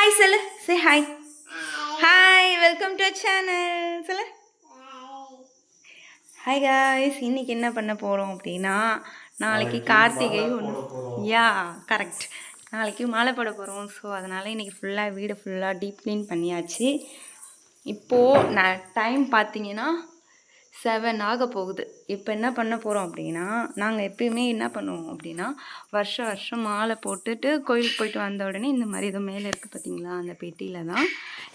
Hi சொல்லு. சே hi hi welcome to channel சொல்லு. Hi guys இன்னைக்கு என்ன பண்ண போகிறோம் அப்படின்னா நாளைக்கு கார்த்திகை ஒன்று யா கரெக்ட் நாளைக்கு மாலை போட போகிறோம் ஸோ அதனால் இன்னைக்கு ஃபுல்லாக வீடு ஃபுல்லாக டீப் க்ளீன் பண்ணியாச்சு. இப்போது நான் டைம் பார்த்தீங்கன்னா செவன் ஆக போகுது. இப்போ என்ன பண்ண போகிறோம் அப்படின்னா நாங்கள் எப்பயுமே என்ன பண்ணுவோம் அப்படின்னா வருஷம் வருஷம் மாலை போட்டுட்டு கோயிலுக்கு போயிட்டு வந்த உடனே இந்த மாதிரி இது மேலே இருக்குது பார்த்தீங்களா அந்த பெட்டியில் தான்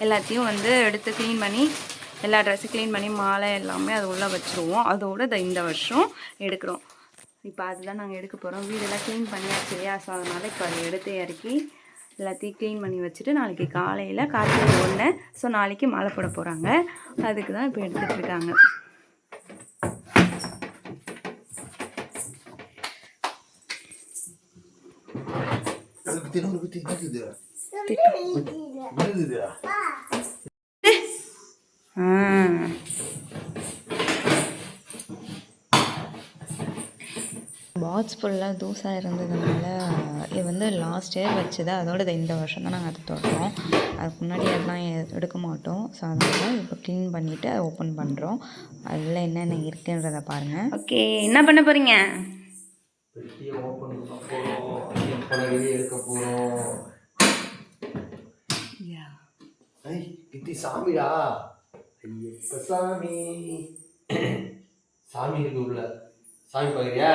எல்லாத்தையும் வந்து எடுத்து க்ளீன் பண்ணி எல்லா ட்ரெஸ்ஸும் க்ளீன் பண்ணி மாலை எல்லாமே அது உள்ளே வச்சுருவோம். அதோட இந்த வருஷம் எடுக்கிறோம். இப்போ அதுதான் நாங்கள் எடுக்க போகிறோம் வீடெல்லாம் க்ளீன் பண்ணியாச்சு இல்லையா? ஸோ அதனால் இப்போ அதை எடுத்து இறக்கி எல்லாத்தையும் க்ளீன் பண்ணி வச்சுட்டு நாளைக்கு காலையில் கார்த்திகை ஒன்று ஸோ நாளைக்கு மாலை போட போகிறாங்க அதுக்கு தான் இப்போ எடுத்துகிட்டு அது என்னது என்னது ஆ பாட்ஸ் ஃபுல்லாக தூசாக இருந்ததுனால இது வந்து லாஸ்ட் இயர் வச்சது. அதோட இது இந்த வருஷம் தான் நாங்கள் அதை தொடரோம் அதுக்கு முன்னாடி அதெல்லாம் எடுக்க மாட்டோம். ஸோ அதனால் இப்போ க்ளீன் பண்ணிவிட்டு ஓப்பன் பண்ணுறோம் அதில் என்னென்ன இருக்குன்றதை பாருங்கள் ஓகே என்ன பண்ண போகிறீங்க பெட்டியை ஓப்பன் பண்ண போறோம். ஐயன் படம் வெளியே எடுக்க போறோம் ஐ கிட்டி சாமிடா. ஐயப்ப சாமி. சாமி இருக்கு உள்ள. சாமி பாக்குறியா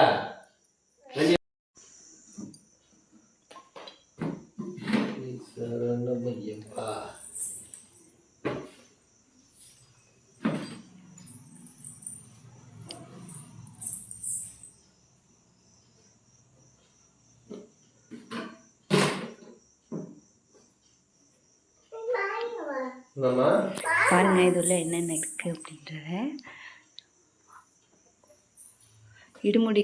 பாருங்கள் இதுள்ள என்னென்ன இருக்குது அப்படின்றத. இடுமுடி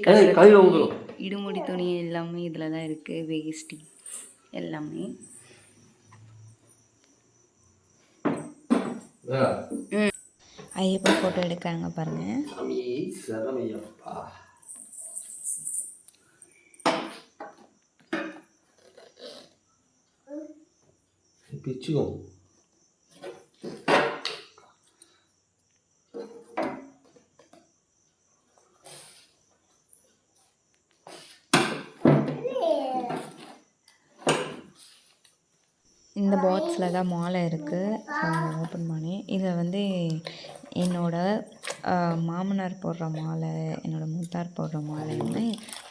இடுமுடி துணி எல்லாமே இதில் தான் இருக்குது வேஷ்டி எல்லாமே. ஐயப்பா ஃபோட்டோ எடுக்கிறாங்க பாருங்கள் சரமையப்பா. பிச்சுக்கும் இந்த பாக்ஸில் தான் மாலை இருக்குது ஓப்பன் பண்ணி இதை வந்து என்னோடய மாமனார் போடுற மாலை என்னோட மூத்தார் போடுற மாலைன்னு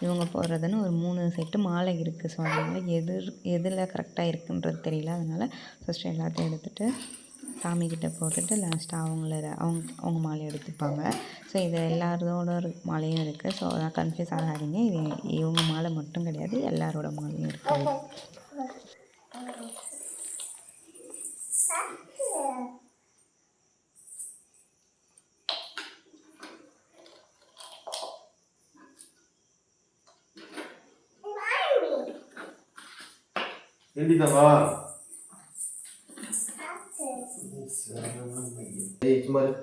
இவங்க போடுறதுன்னு ஒரு மூணு செட்டு மாலை இருக்குது ஸோ அதனால் எது எதில் கரெக்டாக இருக்குன்றது தெரியல. அதனால் ஃபஸ்ட்டு எல்லாத்தையும் எடுத்துகிட்டு சாமிக்கிட்ட போட்டுட்டு லாஸ்ட்டாக அவங்கள அவங்க அவங்க மாலையை எடுத்துப்பாங்க. ஸோ இது எல்லாரோட ஒரு மாலையும் இருக்குது ஸோ அதான் கன்ஃபியூஸ் ஆகாதீங்க. இது இவங்க மாலை மட்டும் கிடையாது. எல்லாரோட மாலையும் இருக்குது ஏய் சும்மா இரு.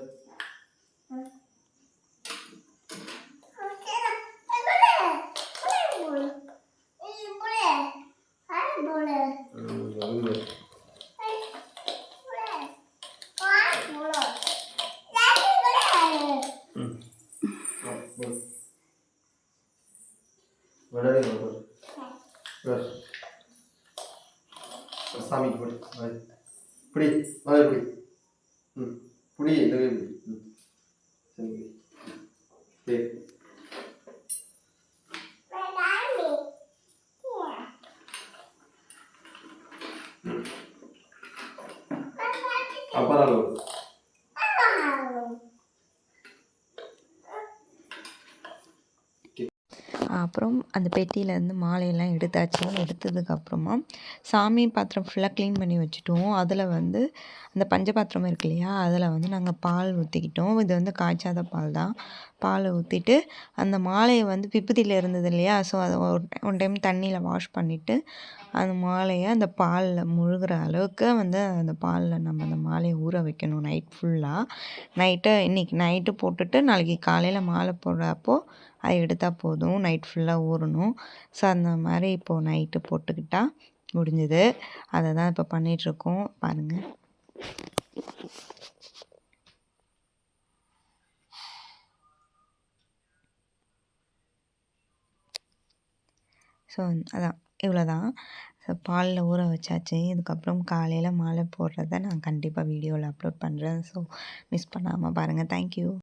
ம், அருமை. ம். ஆ, போடு. விடவே இல்லை, போடு. வேறு. சாமிக்கு போடு பிடி அதை பிடி ம் பிடி இந்த பிடி சரி சரி அப்புறம் அந்த பெட்டியிலேருந்து மாலையெல்லாம் எடுத்தாச்சு. எடுத்ததுக்கப்புறமா சாமி பாத்திரம் ஃபுல்லாக க்ளீன் பண்ணி வச்சுட்டோம். அதில் வந்து அந்த பஞ்ச பாத்திரம் இருக்கு இல்லையா? அதில் வந்து நாங்கள் பால் ஊற்றிக்கிட்டோம் இது வந்து காய்ச்சாத பால் தான். பால் ஊற்றிட்டு அந்த மாலையை வந்து பிப்புதியில் இருந்தது இல்லையா? ஸோ அதை ஒரு ஒன் டைம் தண்ணியில் வாஷ் பண்ணிவிட்டு அந்த மாலையை அந்த பாலில் முழுகிற அளவுக்கு வந்து அந்த பாலில் நம்ம அந்த மாலையை ஊற வைக்கணும் நைட் ஃபுல்லாக நைட்டு இன்றைக்கி நைட்டு போட்டுட்டு நாளைக்கு காலையில் மாலை போடுறப்போ அதை எடுத்தால் போதும். நைட் ஃபுல்லாக ஊறணும். ஸோ அந்த மாதிரி இப்போது நைட்டு போட்டுக்கிட்டால் முடிஞ்சது. அதை தான் இப்போ பண்ணிகிட்ருக்கோம் பாருங்கள் ஸோ அதான். இவ்வளோ தான் ஸோ பாலில் ஊற வச்சாச்சு. இதுக்கப்புறம் காலையில் மாலை போடுறத நான் கண்டிப்பாக வீடியோவில் அப்லோட் பண்ணுறேன். ஸோ மிஸ் பண்ணாமல் பாருங்கள் தேங்க்யூ